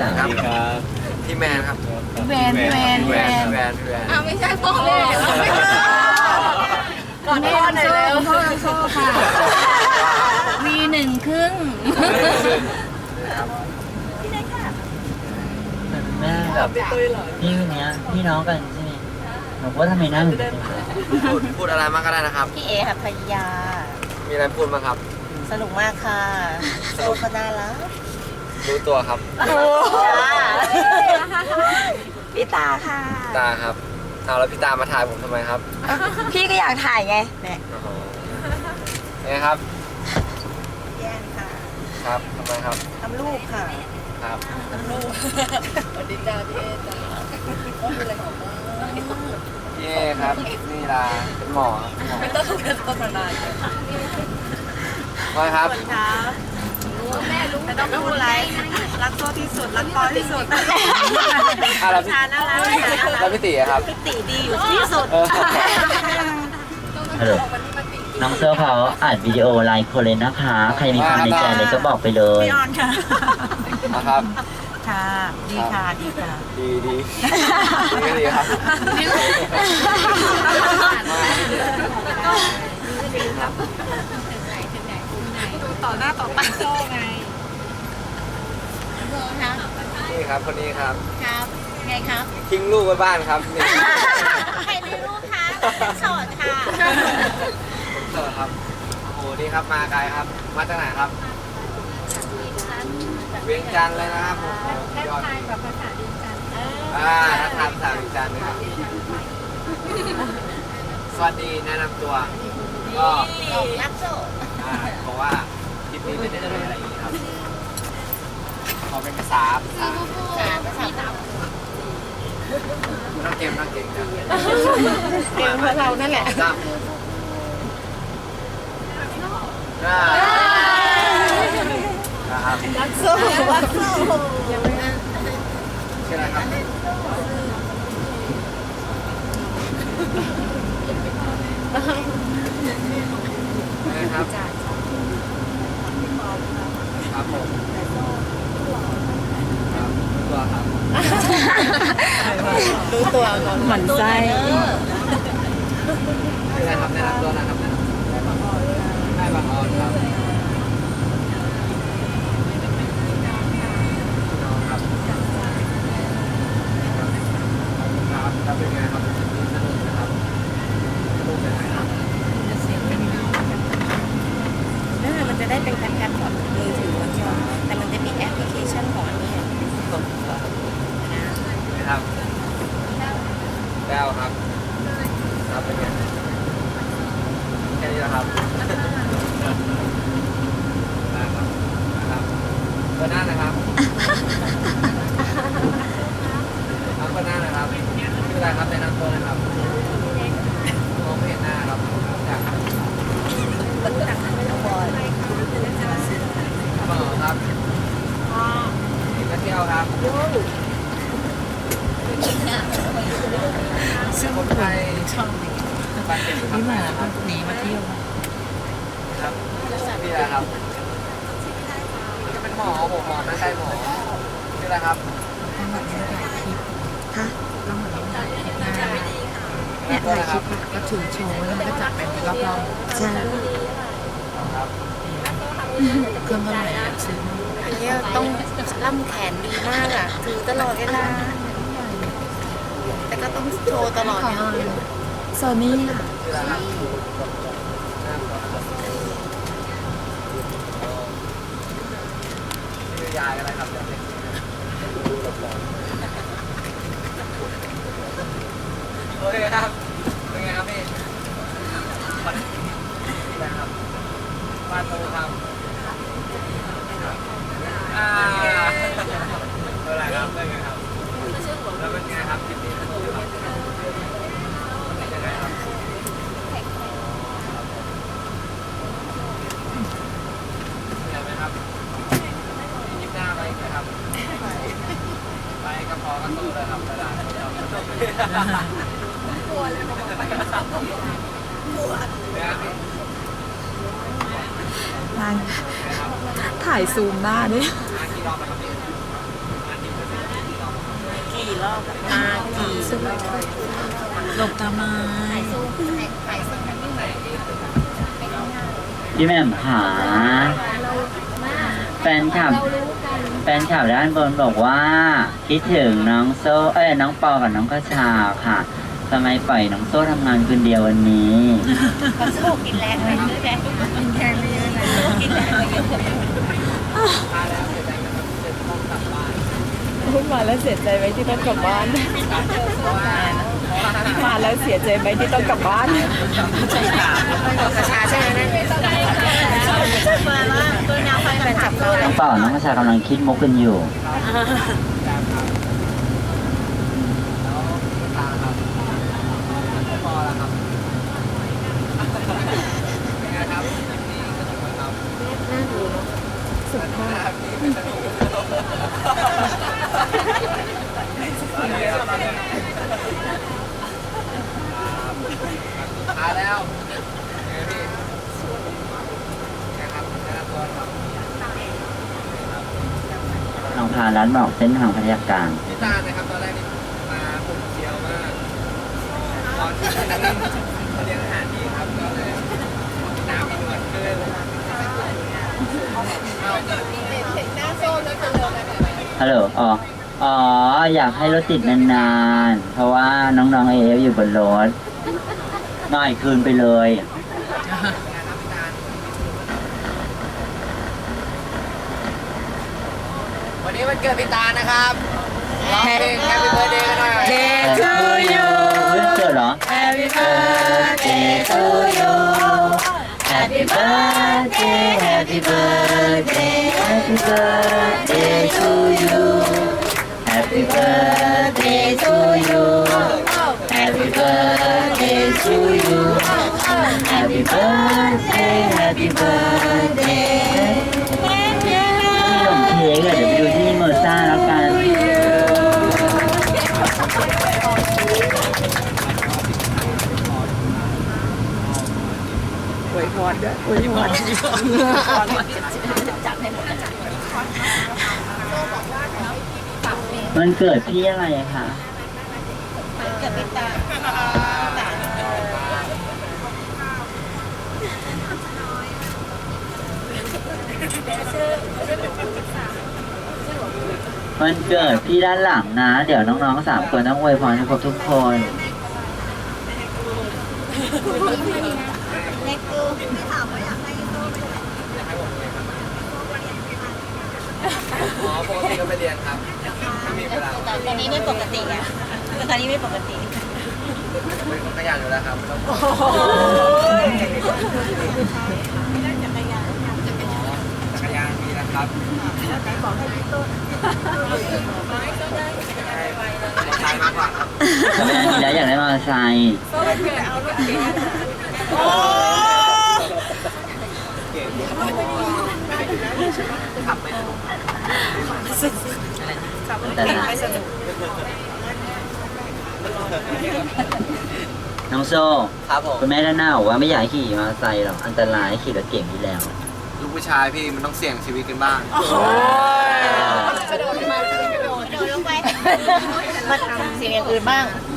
สามครับครับพี่แมนครับแวนแวนพี่แวแมนนพี่แมนพี่แมนอ้าวไม่ใช่พ่อแม่ไม่ใช่ก่อนพ่อหน่อยเร็วพ่อโซ่ค่ะวีหนึ่งครึ่งแม่แบบพี่คนเนี้ยพี่น้องกันใช่ไหมหนูว่าทำไมหน้าเหมือนกันจังเลยพูดพูดอะไรมากก็ได้นะครับ พี่เอหัทยา มีอะไรพูดบ้างครับ สนุกมากค่ะโซก็น่ารัก รู้ตัวครับพี่ตาค่ะ ตาครับเอาแล้วพี่ตามาถ่ายผมทำไมครับพี่ก็อยากถ่ายไงเนี่ยโอ้โหไงครับแย่งค่ะครับทำไมครับทำลูกค่ะครับ ทำลูกสวัสดีจ้าพี่เอจ้าอะไรของมาพี่เอครับนี่ลาเป็นหมอครับไม่ต้องเป็นโฆษณาเลยพลอยครับครับแม่รู้ ไม่ต้องพูดอะไรรักโซที่สุด รักปอที่สุดอะแล้วพี่ชาน่ารักแล้วพี่ตีอะครับพี่ตีดีอยู่ที่สุดเออฮัลโหลน้องเสื้อเขาอัดวิดีโอไลน์คนเลยนะคะ ใครมีความในใจเลยก็บอกไปเลยพี่ออนค่ะนะครับค่ะดีค่ะดีค่ะดีดีดีก็ดีครับ ต่อหน้าต่อตาโซ่ไงนี่ครับคนนี้ครับ ครับ ไงครับ ทิ้งลูกไว้บ้านครับนี่ใครมีลูกคะโสดค่ะผมโสดครับ โอ้โห นี่ครับมาไกลครับ มาจากไหนครับ เวียงจันทร์เลยนะครับผมยอดแบบภาษาเวียงจันทร์อ่าถ้าทำภาษาเวียงจันทร์นะครับ สวัสดีแนะนำตัว ก็รักโสดอ่าบอกว่า คลิปนี้ไม่ได้เลยอะไรอีกครับขอเป็นภาษาภาษาภาษาตามนักเกมนักเกมกันเกมของเรานั่นแหละครับอ่านะครับรักโซ่รักโซ่ชื่ออะไรครับนะครับ ครับผมครับตัวครับรู้ตัวก่อนหมันไส้ชื่ออะไรครับแนะนำตัวนะครับแนะนำแม่บางออนแม่บางออนครับน้องครับครับแล้วเป็นไงครับสนุกนะครับสนุกเป็นไงครับ นั่นมันจะได้เป็นการการถอดมือถือมันจะแต่มันจะมีแอปพลิเคชันของอันนี้ นะ ครับแก้วครับ ครับเป็นไงแค่นี้นะครับนะครับนะครับเบอร์หน้านะครับครับเบอร์หน้านะครับชื่ออะไรครับแนะนำตัวหนะครับมองไม่เห็นหน้าครับอยากครับ น้องบอย หมอครับนักเที่ยวครับซึ่งคนไทย ช่องบาดเจ็บครับมาหนีมาเที่ยวครับพี่อะไรครับจะเป็นหมอผมหมอไม่ใช่หมอชื่ออะไรครับเนี่ยถ่ายคลิปอะก็ถือโชว์แล้วมันก็จับเป็นรอบๆใช่ครับเครื่องเท่าไหร่ซื้ออันนี้ต้องล่ำแขนดีมากอะถือตลอดเวลาแต่ก็ต้องโชว์ตลอดของเนี่ย โซนี่ค่ะยายอะไรครับโอเคครับเป็นไงครับพี่นะครับปาตูครับอ่าเป็นไรครับเป็นไงครับ แล้วเป็นไงครับคลิปนี้สนุกไหมครับเป็นยังไงครับเหนื่อยไหมครับยิบหน้าไปไหมครับ ไป กลัวเลยบอกไปกลัวงานางถ่ายซูมหน้าด้วยกี่รอบมากี่รอบมากี่รอบหลบทำไมพี่แม่มขาแฟนคลับ ฟนคลับด้านบนบอกว่า คิดถึงน้องโซ่เอ้ยน้องปอกับน้องกระชาค่ะทำไมปล่อยน้องโซ่ทำงานคนเดียววันนี้ เขาสู้กินแรงไปเยอะแยะกินแรงไปเยอะเลยกินแรงไปเยอะพูดมาแล้วเสียใจไหมที่ต้องกลับบ้าน มาแล้วเสียใจไหมที่ต้องกลับบ้าน กระชาใช่ไหมนั่น แฟนจับเราน้องเปล่าน้องกระชากำลังคิดมุกกันอยู่ ตาครับพอแล้วครับเป็นไงครับนี่สนุกไหมครับ น่าดูเนาะสุภาพ มาแล้วไงพี่ไงครับแนะนำตัวครับ น้องพา ร้านบอกเส้นทางพัทยากลางพี่ตาลนะครับตอนแรกนี่มาผมเคี้ยวมากตอนที่เลี้ยงอาหารดีครับก็เลยน้ำมีหนวดขึ้นเอาฮัลโหลอ๋ออ๋อ อยากให้รถติดนานๆ เพราะว่าน้องๆเอฟอยู่บนรถหน่อยคืนไปเลย วันนี้วันเกิดพี่ตานะครับร้องเพลง Happy Birthday กันหน่อย Day to you เฮ้ยเกิดเหรอ Happy birthday to you Happy birthday Happy birthday Happy birthday to you Happy birthday to you Happy birthday to you Happy birthday Happy birthday รด้วยอวยพรมันเกิดที่อะไรอะคะเกิดเป็นตามันเกิดที่ด้านหลังนะ เดี๋ยวน้องๆสามคนต้องอวยพรให้ครบทุกคน ไม่ถามว่าอยากให้อ๋อปกติก็ไปเรียนครับไม่มีเวลาแต่ตอนนี้ไม่ปกติอะตอนนี้ไม่ปกติเป็นคนขยันอยู่แล้วครับไม่ต้องจักรยานมีนะครับใช่มากกว่าครับแต่เป็นทีแล้วอยากได้มอเตอร์ไซค์ขับไม่สนุก แต่ละน้องโซ่ครับผมคุณแม่ด้านหน้าบอกว่าไม่อยากให้ขี่มอเตอร์ไซค์หรอกอันตรายขี่รถเก่งที่แล้ว ลูกผู้ชายพี่มันต้องเสี่ยงชีวิตกันบ้างกระโดดมากระโดดกระโดดลงไปมาทำสิ่งอย่างอื่นบ้างเ